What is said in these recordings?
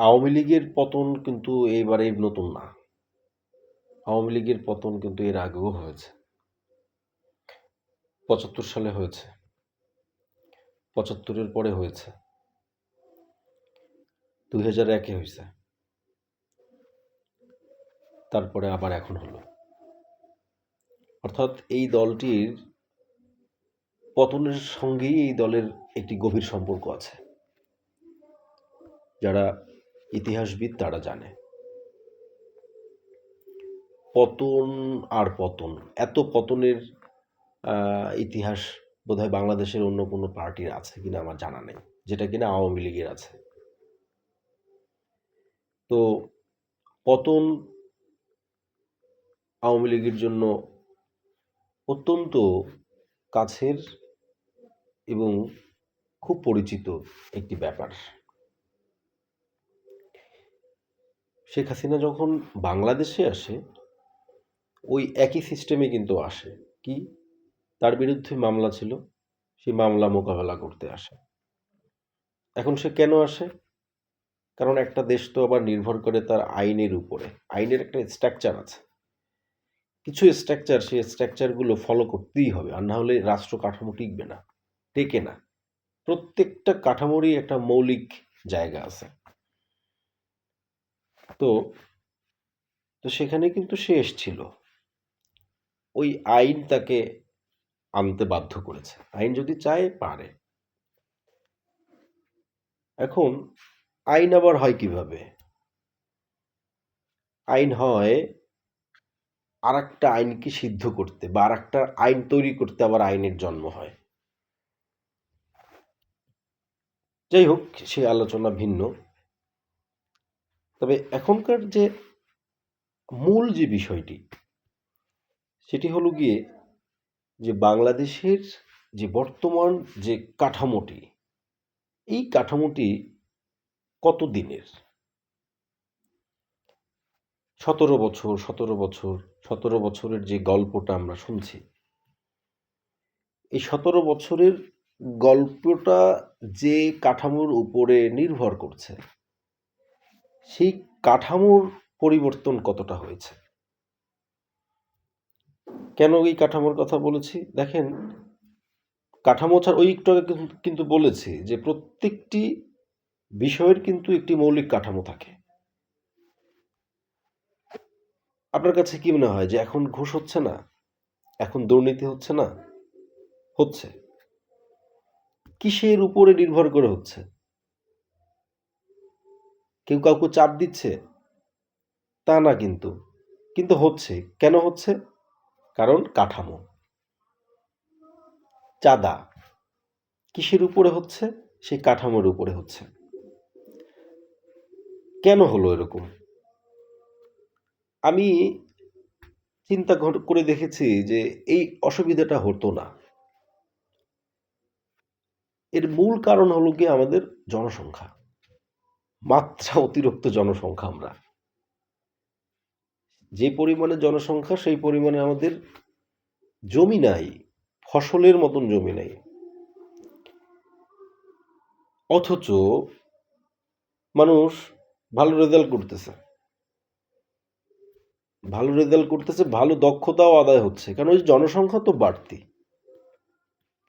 আওয়ামী লীগের পতন কিন্তু এবারে নতুন না। আওয়ামী লীগের পতন কিন্তু এর আগেও হয়েছে। পঁচাত্তর সালে হয়েছে। পঁচাত্তরের পরে হয়েছে। দুই হাজার একে হয়েছে। তারপরে আবার এখন হলো। অর্থাৎ এই দলটির পতনের সঙ্গেই এই দলের একটি গভীর সম্পর্ক আছে। যারা ইতিহাসবিদ তারা জানে। পতন আর পতন, এত পতনের ইতিহাস বোধহয় বাংলাদেশের অন্য কোনো পার্টির আছে কিনা আমার জানা নেই, যেটা কিনা আওয়ামী লীগের আছে। তো পতন আওয়ামী লীগের জন্য অত্যন্ত কাছের এবং খুব পরিচিত একটি ব্যাপার। শেখ হাসিনা যখন বাংলাদেশে আসে, ওই একই সিস্টেমে কিন্তু আসে। কি? তার বিরুদ্ধে মামলা ছিল, সেই মামলা মোকাবেলা করতে আসে। এখন সে কেন আসে? কারণ একটা দেশ তো আবার নির্ভর করে তার আইনের উপরে। আইনের একটা স্ট্রাকচার আছে। কিছু স্ট্রাকচার সেই স্ট্রাকচারগুলো ফলো করতেই হবে, আর না হলে রাষ্ট্র কাঠামো টিকবে না, টেকে না। প্রত্যেকটা কাঠামোরই একটা মৌলিক জায়গা আছে। তো তো সেখানে কিন্তু সে এসছিল। ওই আইন তাকে আনতে বাধ্য করেছে। আইন যদি চায়, পারে। এখন আইন আবার হয় কীভাবে? আইন হয় আর একটা আইনকে সিদ্ধ করতে বা আর একটা আইন তৈরি করতে আবার আইনের জন্ম হয়। যাই হোক, সে আলোচনা ভিন্ন। তবে এখনকার যে মূল যে বিষয়টি, সেটি হলো গিয়ে যে বাংলাদেশের যে বর্তমান যে কাঠামোটি, এই কাঠামোটি কত দিনের সতেরো বছর সতেরো বছর, সতেরো বছরের যে গল্পটা আমরা শুনছি, এই সতেরো বছরের গল্পটা যে কাঠামোর উপরে নির্ভর করছে সেই কাঠামোর পরিবর্তন কতটা হয়েছে? কেন এই কাঠামোর কথা বলেছি? দেখেন, কাঠামো ছাড়া ওই একটু কিন্তু- বলেছি যে প্রত্যেকটি বিষয়ের কিন্তু একটি মৌলিক কাঠামো থাকে। আপনার কাছে কি মনে হয় যে এখন ঘুষ হচ্ছে না? এখন দুর্নীতি হচ্ছে না? হচ্ছে। কিসের উপরে নির্ভর করে হচ্ছে? কেউ কাউকে চাপ দিচ্ছে? তা না কিন্তু। কিন্তু হচ্ছে। কেন হচ্ছে? কারণ কাঠামো। চাঁদা। কিসের উপরে হচ্ছে? সেই কাঠামোর উপরে হচ্ছে। কেন হলো এরকম? আমি চিন্তা করে দেখেছি যে এই অসুবিধাটা হতো না। এর মূল কারণ হলো কি আমাদের জনসংখ্যা। মাত্রা অতিরিক্ত জনসংখ্যা আমরা। যে পরিমাণে জনসংখ্যা, সেই পরিমাণে আমাদের জমি নাই, ফসলের মতন জমি নাই। অথচ মানুষ ভালো রেজাল্ট করতেছে। ভালো রেজাল্ট করতেছে, ভালো দক্ষতাও আদায় হচ্ছে। কারণ ওই জনসংখ্যা তো বাড়তি।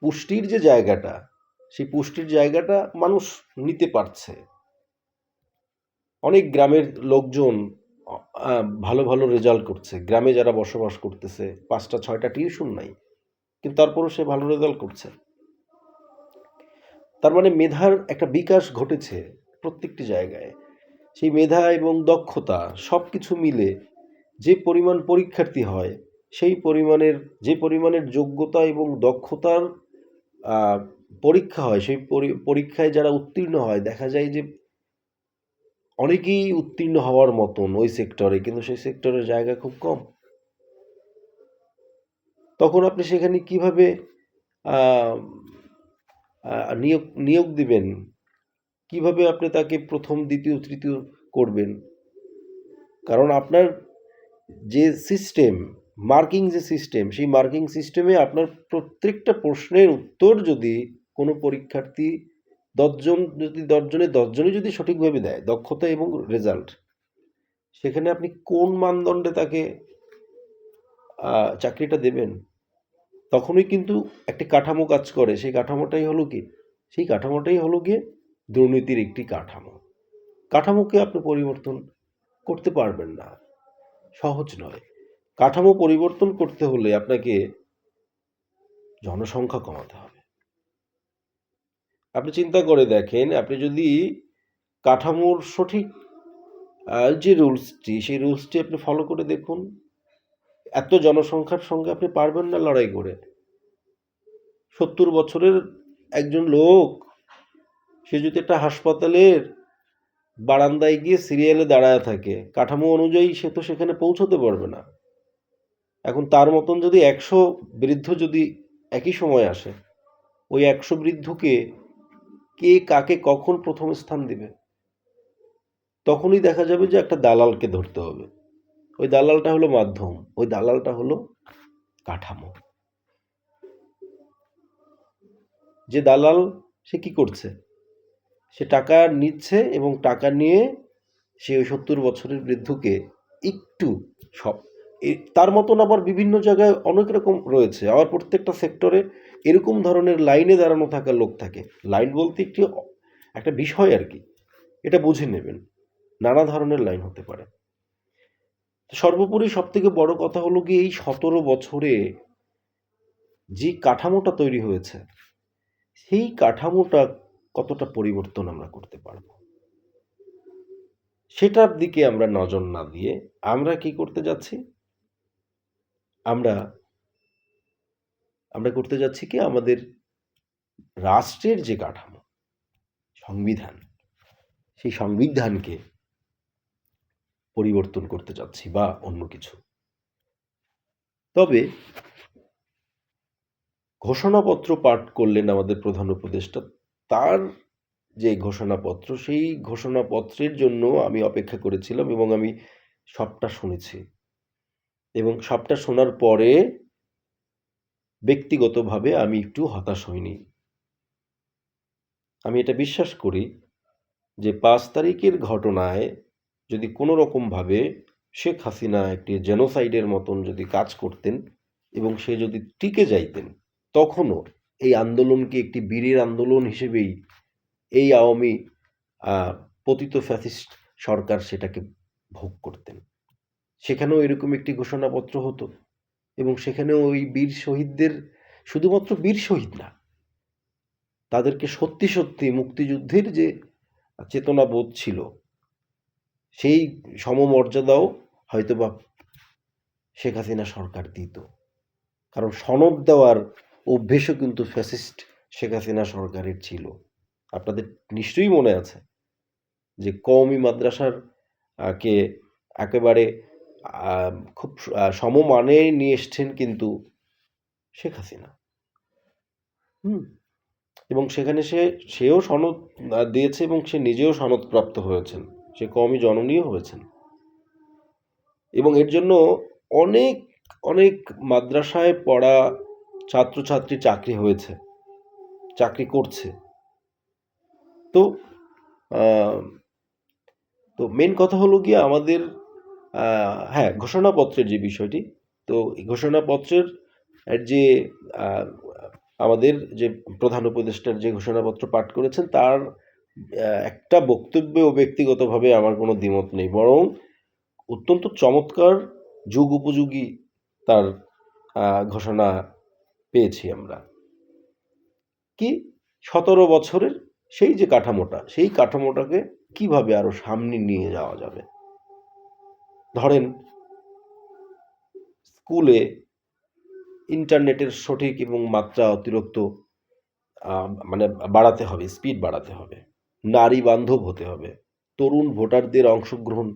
পুষ্টির যে জায়গাটা, সেই পুষ্টির জায়গাটা মানুষ নিতে পারছে। অনেক গ্রামের লোকজন ভালো ভালো রেজাল্ট করছে। গ্রামে যারা বসবাস করতেছে, পাঁচটা, ছয়টা টিউশন নাই, কিন্তু তারপরও সে ভালো রেজাল্ট করছে। তার মানে মেধার একটা বিকাশ ঘটেছে প্রত্যেকটি জায়গায়। সেই মেধা এবং দক্ষতা সব কিছু মিলে যে পরিমাণ পরীক্ষার্থী হয়, সেই পরিমাণের, যে পরিমাণের যোগ্যতা এবং দক্ষতার পরীক্ষা হয়, সেই পরীক্ষায় যারা উত্তীর্ণ হয়, দেখা যায় যে অনেকেই উত্তীর্ণ হওয়ার মতন ওই সেক্টরে কিন্তু সেই সেক্টরের জায়গা খুব কম। তখন আপনি সেখানে কীভাবে নিয়োগ নিয়োগ দিবেন? কীভাবে আপনি তাকে প্রথম, দ্বিতীয়, তৃতীয় করবেন? কারণ আপনার যে সিস্টেম মার্কিং যে সিস্টেম সেই মার্কিং সিস্টেমে আপনার প্রত্যেকটা প্রশ্নের উত্তর যদি কোনো পরীক্ষার্থী দশজন যদি দশজনের দশজনই যদি সঠিকভাবে দেয় দক্ষতা এবং রেজাল্ট সেখানে আপনি কোন মানদণ্ডে তাকে চাকরিটা দেবেন, তখনই কিন্তু একটি কাঠামো কাজ করে। সেই কাঠামোটাই হলো কি? সেই কাঠামোটাই হলো গিয়ে দুর্নীতির একটি কাঠামো। কাঠামোকে আপনি পরিবর্তন করতে পারবেন না। সহজ নয়। কাঠামো পরিবর্তন করতে হলে আপনাকে জনসংখ্যা কমাতে হবে। আপনি চিন্তা করে দেখেন, আপনি যদি কাঠামোর সঠিক যে রুলসটি, সেই রুলসটি আপনি ফলো করে দেখুন, এত জনসংখ্যার সঙ্গে আপনি পারবেন না লড়াই করে। সত্তর বছরের একজন লোক, সে যদি একটা হাসপাতালের বারান্দায় গিয়ে সিরিয়ালে দাঁড়ায় থাকে, কাঠামো অনুযায়ী সে তো সেখানে পৌঁছতে পারবে না। এখন তার মতন যদি একশো বৃদ্ধ যদি একই সময় আসে, ওই একশো বৃদ্ধকে কে কাকে কখন প্রথম স্থান দিবে? তখনই দেখা যাবে যে একটা দালালকে ধরতে হবে। ওই দালালটা হলো মাধ্যম, ওই দালালটা হলো কাঠামো। যে দালাল, সে কি করছে? সে টাকা নিচ্ছে এবং টাকা নিয়ে সে ওই সত্তর বছরের বৃদ্ধকে একটু সব তার মতন আবার বিভিন্ন জায়গায় অনেক রকম রয়েছে। আবার প্রত্যেকটা সেক্টরে এরকম ধরনের লাইনে দাঁড়ানো থাকা লোক থাকে। লাইন বলতে একটি একটা বিষয় আর কি। এটা বুঝে নেবেন। নানা ধরনের লাইন হতে পারে। সর্বোপরি সব থেকে বড় কথা হলো কি, এই সতেরো বছরে যে কাঠামোটা তৈরি হয়েছে, সেই কাঠামোটা কতটা পরিবর্তন আমরা করতে পারব? সেটার দিকে আমরা নজর না দিয়ে আমরা কি করতে যাচ্ছি? আমরা আমরা করতে যাচ্ছি কি? আমাদের রাষ্ট্রের যে কাঠামো, সংবিধান, সেই সংবিধানকে পরিবর্তন করতে যাচ্ছি বা অন্য কিছু। তবে ঘোষণাপত্র পাঠ করলেন আমাদের প্রধান উপদেষ্টা, তার যে ঘোষণাপত্র, সেই ঘোষণাপত্রের জন্য আমি অপেক্ষা করেছিলাম এবং আমি সবটা শুনেছি। এবং সবটা শোনার পরে ব্যক্তিগতভাবে আমি একটু হতাশ হইনি। আমি এটা বিশ্বাস করি যে পাঁচ তারিখের ঘটনায় যদি কোনো রকমভাবে শেখ হাসিনা একটি জেনোসাইডের মতন যদি কাজ করতেন এবং সে যদি টিকে যাইতেন, তখনও এই আন্দোলনকে একটি বীরের আন্দোলন হিসেবেই এই আওয়ামী পতিত ফ্যাসিস্ট সরকার সেটাকে ভোগ করতেন। সেখানেও এরকম একটি ঘোষণাপত্র হতো এবং সেখানেও ওই বীর শহীদদের শুধুমাত্র বীর শহীদ না, তাদেরকে সত্যি সত্যি মুক্তিযুদ্ধের যে চেতনাবোধ ছিল, সেই সমমর্যাদাও হয়তোবা শেখ হাসিনা সরকার দিত। কারণ সনদ দেওয়ার অভ্যেসও কিন্তু ফ্যাসিস্ট শেখ হাসিনা সরকারের ছিল। আপনাদের নিশ্চয়ই মনে আছে যে কওমি মাদ্রাসার কে একেবারে খুব সমমানে নিয়ে এসছেন কিন্তু শেখ হাসিনা। হুম। এবং সেখানে সে, সেও সনদ দিয়েছে এবং সে নিজেও সনদপ্রাপ্ত হয়েছেন। সে কমই জননীয় হয়েছেন। এবং এর জন্য অনেক অনেক মাদ্রাসায় পড়া ছাত্রছাত্রী চাকরি হয়েছে, চাকরি করছে। তো তো মেন কথা হলো গিয়ে আমাদের হ্যাঁ ঘোষণাপত্রের যে বিষয়টি, তো ঘোষণাপত্রের যে আমাদের যে প্রধান উপদেষ্টার যে ঘোষণাপত্র পাঠ করেছেন, তার একটা বক্তব্যে ও ব্যক্তিগতভাবে আমার কোনো দ্বিমত নেই। বরং অত্যন্ত চমৎকার যুগ উপযোগী তার ঘোষণা পেয়েছি আমরা। কি সতেরো বছরের সেই যে কাঠামোটা, সেই কাঠামোটাকে কীভাবে আরও সামনে নিয়ে যাওয়া যাবে? ধরেন, স্কুলে ইন্টারনেটের সঠিক এবং মাত্রা অতিরিক্ত মানে বাড়াতে হবে স্পিড বাড়াতে হবে, নারী বান্ধব হতে হবে, তরুণ ভোটারদের অংশগ্রহণ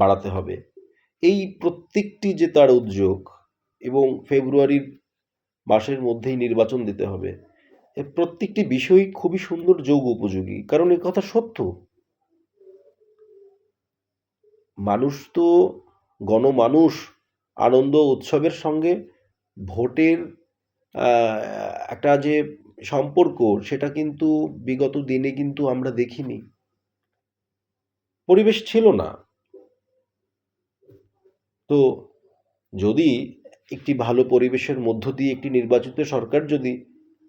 বাড়াতে হবে। এই প্রত্যেকটি যে তার উদ্যোগ এবং ফেব্রুয়ারির মাসের মধ্যেই নির্বাচন দিতে হবে প্রত্যেকটি বিষয় খুবই সুন্দর, যোগ উপযোগী। কারণ এ কথা সত্য। মানুষ তো গণমানুষ, আনন্দ উৎসবের সঙ্গে ভোটের একটা যে সম্পর্ক, সেটা কিন্তু বিগত দিনে কিন্তু আমরা দেখিনি। পরিবেশ ছিল না। তো যদি একটি ভালো পরিবেশের মধ্য দিয়ে একটি নির্বাচিত সরকার যদি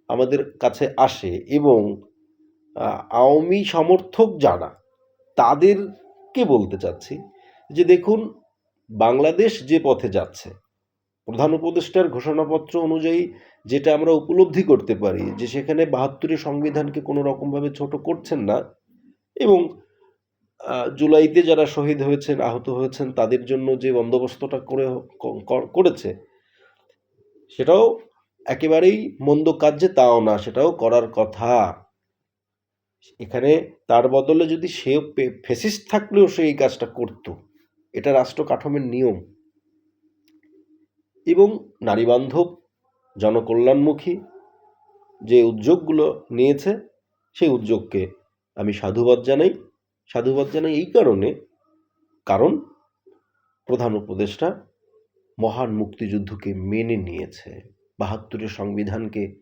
আমাদের কাছে আসে এবং আওয়ামী সমর্থক যারা, তাদেরকে বলতে চাচ্ছি যে দেখুন, বাংলাদেশ যে পথে যাচ্ছে, প্রধান উপদেষ্টার ঘোষণাপত্র অনুযায়ী যেটা আমরা উপলব্ধি করতে পারি যে সেখানে বাহাত্তরের সংবিধানকে কোনো রকমভাবে ছোট করছেন না এবং জুলাইতে যারা শহীদ হয়েছেন, আহত হয়েছেন, তাদের জন্য যে বন্দোবস্তটা করে করেছে, সেটাও একেবারেই মন্দ কাজ যে তাও না, সেটাও করার কথা। এখানে তার বদলে যদি সে ফেসিস্ট থাকলেও সে এই কাজটা করত। এটা রাষ্ট্র কাঠামোর নিয়ম। এবং নারীবান্ধব, জনকল্যাণমুখী যে উদ্যোগগুলো নিয়েছে, সেই উদ্যোগকে আমি সাধুবাদ জানাই। সাধুবাদ জানাই এই কারণে, কারণ প্রধান উপদেষ্টা মহান মুক্তিযুদ্ধকে মেনে নিয়েছে, বাহাত্তরের সংবিধানকে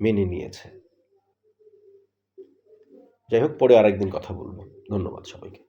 মেনে নিয়েছে। যাই হোক, পরে আরেকদিন কথা বলব। ধন্যবাদ সবাইকে।